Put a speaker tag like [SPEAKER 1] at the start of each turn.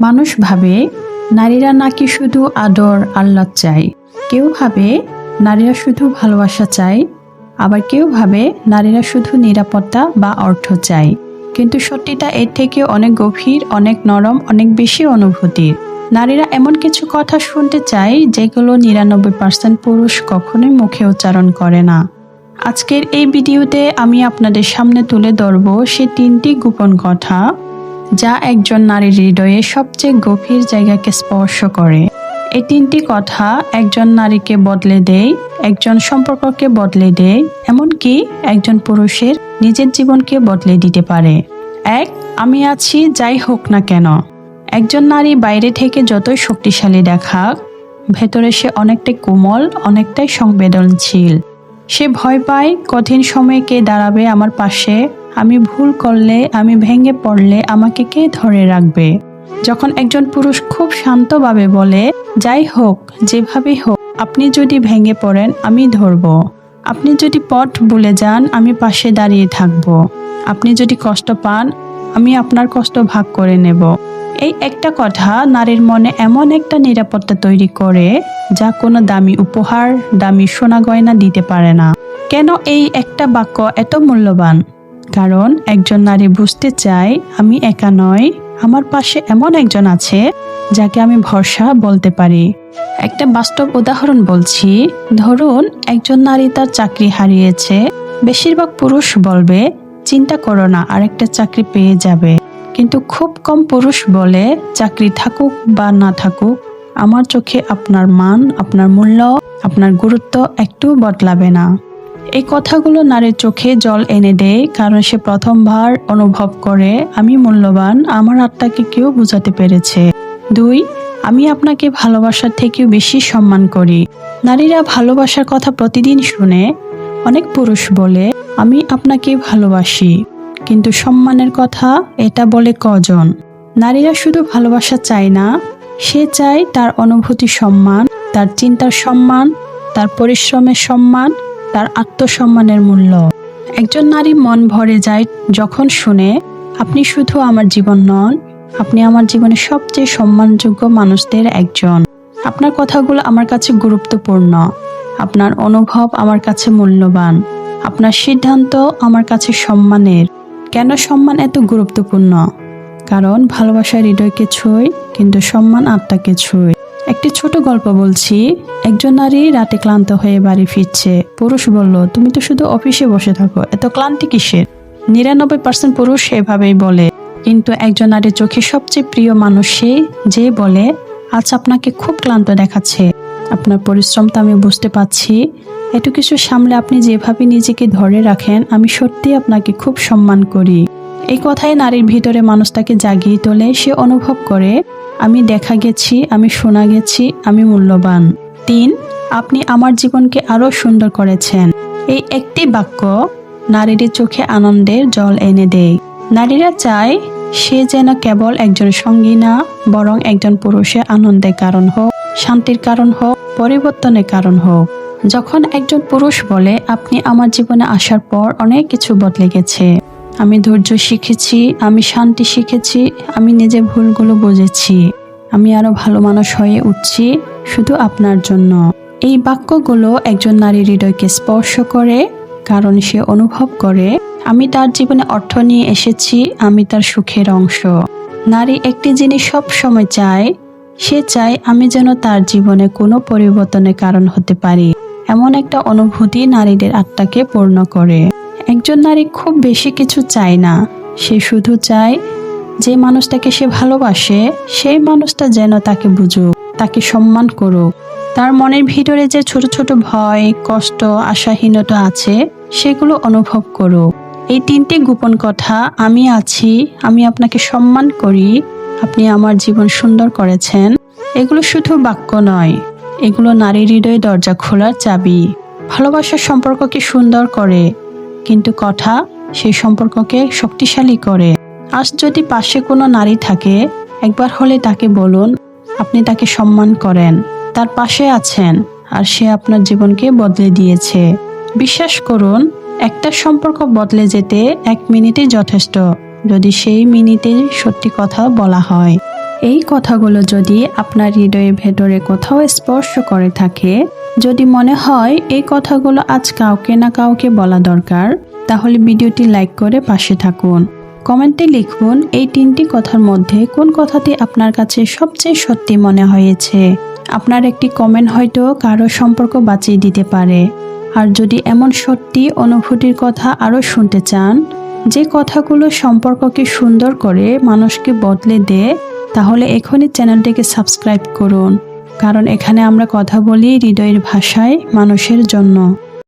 [SPEAKER 1] মানুষ ভাবে, নারীরা নাকি শুধু আদর আল্লাহ চায়। কেউ ভাবে, নারীরা শুধু ভালোবাসা চায়। আবার কেউ ভাবে, নারীরা শুধু নিরাপত্তা বা অর্থ চায়। কিন্তু সত্যিটা এর থেকে অনেক গভীর, অনেক নরম, অনেক বেশি অনুভূতির। নারীরা এমন কিছু কথা শুনতে চায়, যেগুলো নিরানব্বই পার্সেন্ট পুরুষ কখনোই মুখে উচ্চারণ করে না। আজকের এই ভিডিওতে আমি আপনাদের সামনে তুলে ধরব সে তিনটি গোপন কথা। যা একজন নারীর হৃদয়ে সবচেয়ে গভীর জায়গাকে স্পর্শ করে। এই তিনটি কথা একজন নারীকে বদলে দেয়, একজন সম্পর্ককে বদলে দেয়, এমনকি একজন পুরুষের নিজের জীবনকে বদলে দিতে পারে। এক, আমি আছি, যাই হোক না কেন। একজন নারী বাইরে থেকে যতই শক্তিশালী দেখাক, ভেতরে সে অনেকটাই কোমল, অনেকটাই সংবেদনশীল। সে ভয় পায়, কঠিন সময়ে কে দাঁড়াবে আমার পাশে আমি ভুল করলে, আমি ভেঙে পড়লে আমাকে কে ধরে রাখবে? যখন একজন পুরুষ খুব শান্তভাবে বলে, যাই হোক যেভাবে হোক, আপনি যদি ভেঙে পড়েন, আমি ধরব। আপনি যদি পথ ভুলে যান, আমি পাশে দাঁড়িয়ে থাকব। আপনি যদি কষ্ট পান, আমি আপনার কষ্ট ভাগ করে নেব। এই একটা কথা নারীর মনে এমন একটা নিরাপত্তা তৈরি করে, যা কোনো দামি উপহার, দামি সোনা গয়না দিতে পারে না। কেন এই একটা বাক্য এত মূল্যবান? কারণ একজন নারী বুঝতে চায়, আমি একা নয় আমার পাশে এমন একজন আছে যাকে আমি ভরসা বলতে পারি। একটা বাস্তব উদাহরণ বলছি, ধরুন একজন নারী তার চাকরি হারিয়েছে, বেশিরভাগ পুরুষ বলবে, চিন্তা করো না, আরেকটা চাকরি পেয়ে যাবে। কিন্তু খুব কম পুরুষ বলে, চাকরি থাকুক বা না থাকুক, আমার চোখে আপনার মান, আপনার মূল্য, আপনার গুরুত্ব একটু বদলাবে না। এই কথাগুলো নারীর চোখে জল এনে দেয়, কারণ সে প্রথমবার অনুভব করে, আমি মূল্যবান, আমার আত্মাকে কেউ বোঝাতে পেরেছে। দুই, আমি আপনাকে ভালোবাসার থেকেও বেশি সম্মান করি। নারীরা ভালোবাসার কথা প্রতিদিন শুনে, অনেক পুরুষ বলে, আমি আপনাকে ভালোবাসি। কিন্তু সম্মানের কথা এটা বলে কজন? নারীরা শুধু ভালোবাসা চায় না, সে চায় তার অনুভূতি সম্মান, তার চিন্তার সম্মান, তার পরিশ্রমের সম্মান তার আত্মসম্মানের মূল্য। একজন নারী মন ভরে যায় যখন শুনে, আপনি শুধু আমার জীবন নন, আপনি আমার জীবনের সবচেয়ে সম্মানযোগ্য মানুষদের একজন। আপনার কথাগুলো আমার কাছে গুরুত্বপূর্ণ। আপনার অনুভব আমার কাছে মূল্যবান। আপনার সিদ্ধান্ত আমার কাছে সম্মানের। কেন সম্মান এত গুরুত্বপূর্ণ? কারণ ভালোবাসা হৃদয়কে ছুঁয় কিন্তু সম্মান আত্মাকে ছুঁয় একটি ছোট গল্প বলছি। একজন নারী রাতে ক্লান্ত হয়ে বাড়ি ফিরছে। পুরুষ বলল, তুমি তো শুধু অফিসে বসে থাকো, এত ক্লান্তি কিসের? নিরানব্বই পার্সেন্ট পুরুষ এভাবেই বলে। কিন্তু একজন নারীর চোখে সবচেয়ে প্রিয় মানুষ যে বলে, আজ আপনাকে খুব ক্লান্ত দেখাচ্ছে। আপনার পরিশ্রম তো আমি বুঝতে পারছি। এত কিছু সামলে আপনি যেভাবে নিজেকে ধরে রাখেন, আমি সত্যি আপনাকে খুব সম্মান করি। এই কথাই নারীর ভিতরে মানুষটাকে জাগিয়ে তোলে। সে অনুভব করে, আমি দেখা গেছি, আমি শোনা গেছি, আমি মূল্যবান। তিন, আপনি আমার জীবনকে আরও সুন্দর করেছেন। এই একটি বাক্য নারীর চোখে আনন্দের জল এনে দেয়। নারীরা চায় সে যেন কেবল একজন সঙ্গী না, বরং একজন পুরুষের আনন্দের কারণ হোক, শান্তির কারণ হোক, পরিবর্তনের কারণ হোক। যখন একজন পুরুষ বলে, আপনি আমার জীবনে আসার পর অনেক কিছু বদলে গেছে। আমি ধৈর্য শিখেছি, আমি শান্তি শিখেছি, আমি নিজের ভুলগুলো বুঝেছি। আমি আরও ভালো মানুষ হয়ে উঠছি শুধু আপনার জন্য। এই বাক্যগুলো একজন নারীর হৃদয়কে স্পর্শ করে, কারণ সে অনুভব করে, আমি তার জীবনে অর্থ নিয়ে এসেছি, আমি তার সুখের অংশ। নারী একটি জিনিস সব সময় চায়, সে চায় আমি যেন তার জীবনে কোনো পরিবর্তনের কারণ হতে পারি। এমন একটা অনুভূতি নারীদের আত্মাকে পূর্ণ করে। একজন নারী খুব বেশি কিছু চায় না। সে শুধু চায় যে মানুষটাকে সে ভালোবাসে, সেই মানুষটা যেন তাকে বুঝুক, তাকে সম্মান করুক। তার মনের ভিতরে যে ছোট ছোট ভয়, কষ্ট, আশাহীনতা আছে, সেগুলো অনুভব করুক। এই তিনটি গোপন কথা, আমি আছি, আমি আপনাকে সম্মান করি, আপনি আমার জীবন সুন্দর করেছেন, এগুলো শুধু বাক্য নয়। এগুলো নারীর হৃদয়ে দরজা খোলার চাবি। ভালোবাসার সম্পর্ককে সুন্দর করে কিন্তু কথা সেই সম্পর্ককে শক্তিশালী করে। আজ যদি পাশে কোনো নারী থাকে, একবার হলে তাকে বলুন, আপনি তাকে সম্মান করেন, তার পাশে আছেন, আর সে আপনার জীবনকে বদলে দিয়েছে। বিশ্বাস করুন, একটা সম্পর্ক বদলে যেতে এক মিনিটই যথেষ্ট, যদি সেই মিনিটে সত্যি কথা বলা হয়। এই কথাগুলো যদি আপনার হৃদয়ের ভেতরে কোথাও স্পর্শ করে থাকে, যদি মনে হয় এই কথাগুলো আজ কাউকে না কাউকে বলা দরকার, তাহলে ভিডিওটি লাইক করে পাশে থাকুন। কমেন্টে লিখুন এই তিনটি কথার মধ্যে কোন কথাটি আপনার কাছে সবচেয়ে সত্যি মনে হয়েছে। আপনার একটি কমেন্ট হয়তো কারও সম্পর্ক বাঁচিয়ে দিতে পারে। আর যদি এমন সত্যি অনুভূতির কথা আরও শুনতে চান, যে কথাগুলো সম্পর্ককে সুন্দর করে মানুষকে বদলে দেয় তাহলে এখনই চ্যানেলটিকে সাবস্ক্রাইব করুন। কারণ এখানে আমরা কথা বলি হৃদয়ের ভাষায় মানুষের জন্য।